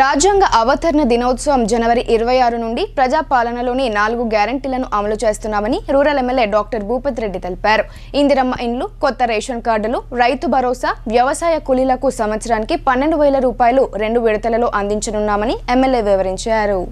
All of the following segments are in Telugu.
రాజ్యాంగ అవతరణ దినోత్సవం జనవరి ఇరవై ఆరు నుండి ప్రజాపాలనలోని నాలుగు గ్యారంటీలను అమలు చేస్తున్నామని rural MLA doctor Bhupath Reddy తెలిపారు. ఇందిరమ్మ ఇండ్లు కొత్త రేషన్ కార్డులు రైతు భరోసా వ్యవసాయ కూలీలకు సంవత్సరానికి పన్నెండు వేల రూపాయలు రెండు విడతలలో అందించనున్నామని ఎమ్మెల్యే వివరించారు.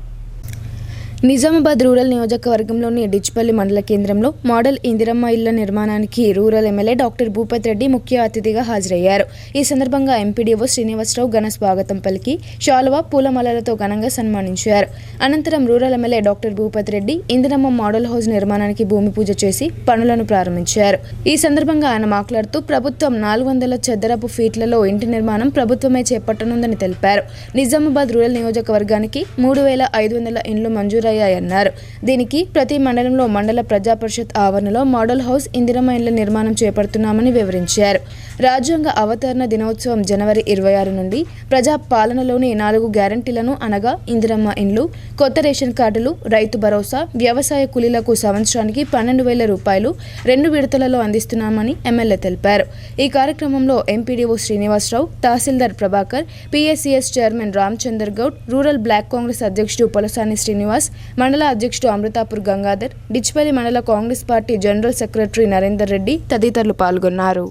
నిజామాబాద్ రూరల్ నియోజకవర్గంలోని డిచ్పల్లి మండల కేంద్రంలో మోడల్ ఇందిరమ్మ ఇళ్ళ నిర్మాణానికి rural MLA doctor Bhupath Reddy ముఖ్య అతిథిగా హాజరయ్యారు. ఈ సందర్భంగా ఎంపీడీఓ శ్రీనివాసరావు ఘన స్వాగతం పలికి శాలువా పూలమాలలతో ఘనంగా సన్మానించారు. అనంతరం rural MLA doctor Bhupath Reddy Indiramma model house నిర్మాణానికి భూమి పూజ చేసి పనులను ప్రారంభించారు. ఈ సందర్భంగా ఆయన మాట్లాడుతూ ప్రభుత్వం నాలుగు వందల చదరపు ఫీట్లలో ఇంటి నిర్మాణం ప్రభుత్వమే చేపట్టనుందని తెలిపారు. నిజామాబాద్ రూరల్ నియోజకవర్గానికి మూడు వేల ఐదు వందల ఇండ్లు మంజూరయ్యాయన్నారు దీనికి ప్రతి మండలంలో మండల ప్రజా పరిషత్ ఆవరణలో మోడల్ హౌస్ ఇందిరమ ఇండ్ల నిర్మాణం చేపడుతున్నామని వివరించారు. రాజ్యాంగ అవతరణ దినోత్సవం జనవరి ఇరవై ఆరు నుండి ప్రజా పాలనలోని నాలుగు గ్యారంటీలను అనగా ఇందిరమ్మ ఇండ్లు కొత్త రేషన్ కార్డులు రైతు భరోసా వ్యవసాయ కూలీలకు సంవత్సరానికి పన్నెండు వేల రూపాయలు రెండు విడతలలో అందిస్తున్నామని ఎమ్మెల్యే తెలిపారు. ఈ కార్యక్రమంలో MPDO Srinivasarao tahsildar Prabhakar PSCS chairman Ramchander Goud rural block Congress అధ్యక్షుడు పొలసాని శ్రీనివాస్ మండల అధ్యక్షుడు అమృతాపూర్ గంగాధర్ డిచ్పల్లి మండల Congress party general secretary Narender Reddy తదితరులు పాల్గొన్నారు.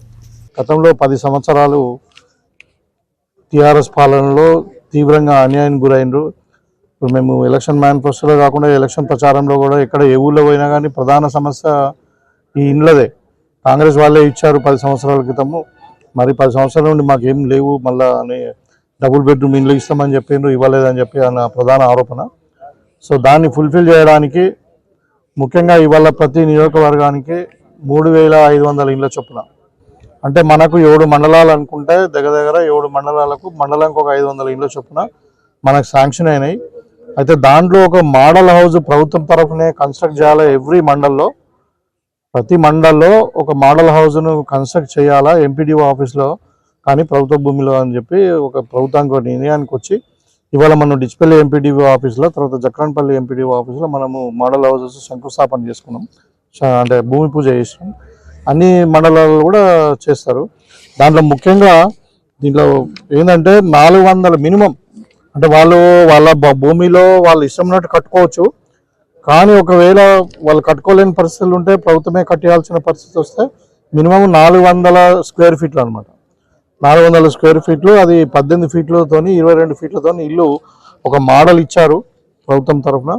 గతంలో పది సంవత్సరాలు టీఆర్ఎస్ పాలనలో తీవ్రంగా అన్యాయానికి గురైనరు ఇప్పుడు మేము ఎలక్షన్ మేనిఫెస్టోలో కాకుండా ఎలక్షన్ ప్రచారంలో కూడా ఎక్కడ ఏ ఊళ్ళో పోయినా కానీ ప్రధాన సమస్య ఈ ఇండ్లదే. కాంగ్రెస్ వాళ్ళే ఇచ్చారు పది సంవత్సరాల క్రితము. మరి పది సంవత్సరాల నుండి మాకేం లేవు మళ్ళీ అని డబుల్ బెడ్రూమ్ ఇండ్లు ఇస్తామని చెప్పిండ్రు ఇవ్వలేదని చెప్పి అన్న ప్రధాన ఆరోపణ. సో దాన్ని ఫుల్ఫిల్ చేయడానికి ముఖ్యంగా ఇవాళ ప్రతి నియోజకవర్గానికి మూడు వేల ఐదు వందల ఇండ్ల చొప్పున. అంటే మనకు ఏడు మండలాలు అనుకుంటే దగ్గర దగ్గర ఏడు మండలాలకు మండలానికి ఒక ఐదు వందల ఇండ్ల చొప్పున మనకు శాంక్షన్ అయినాయి. అయితే దాంట్లో ఒక మోడల్ హౌస్ ప్రభుత్వం తరఫునే కన్స్ట్రక్ట్ చేయాలా ఎవ్రీ మండల్లో? ప్రతి మండల్లో ఒక మోడల్ హౌస్ను కన్స్ట్రక్ట్ చేయాలా ఎంపీడీఓ ఆఫీస్లో? కానీ ప్రభుత్వ భూమిలో అని చెప్పి ఒక ప్రభుత్వానికి ఒక నిర్ణయానికి వచ్చి ఇవాళ మనం డిచ్పల్లి ఎంపీడీఓ ఆఫీస్లో తర్వాత జక్రాన్పల్లి ఎంపీడీఓ ఆఫీస్లో మనము మోడల్ హౌసెస్ శంకుస్థాపన చేసుకున్నాం. అంటే భూమి పూజ చేసినాం. అన్ని మండలాల్లో కూడా చేస్తారు. దాంట్లో ముఖ్యంగా దీంట్లో ఏంటంటే నాలుగు వందల మినిమం అంటే వాళ్ళు వాళ్ళ భూమిలో వాళ్ళు ఇష్టం ఉన్నట్టు కట్టుకోవచ్చు. కానీ ఒకవేళ వాళ్ళు కట్టుకోలేని పరిస్థితులు ఉంటే ప్రభుత్వమే కట్టేయాల్సిన పరిస్థితి వస్తే మినిమం నాలుగు వందల స్క్వేర్ ఫీట్లు అనమాట నాలుగు వందల స్క్వేర్ ఫీట్లు అది పద్దెనిమిది ఫీట్లతోని ఇరవై రెండు ఫీట్లతోని ఇల్లు ఒక మోడల్ ఇచ్చారు ప్రభుత్వం తరఫున.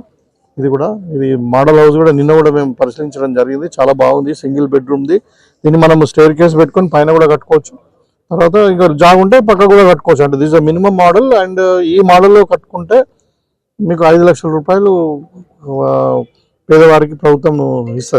ఇది కూడా ఇది మోడల్ హౌస్ కూడా నిన్న కూడా మేము పరిశీలించడం జరిగింది. చాలా బాగుంది సింగిల్ బెడ్రూమ్ది. దీన్ని మనం స్టేర్ కేస్ పెట్టుకొని పైన కూడా కట్టుకోవచ్చు. తర్వాత ఇంకా జాగ్ ఉంటే పక్క కూడా కట్టుకోవచ్చు. అంటే దిస్ మినిమం మోడల్ అండ్ ఈ మోడల్లో కట్టుకుంటే మీకు ఐదు లక్షల రూపాయలు పేదవారికి ప్రభుత్వం ఇస్తుంది.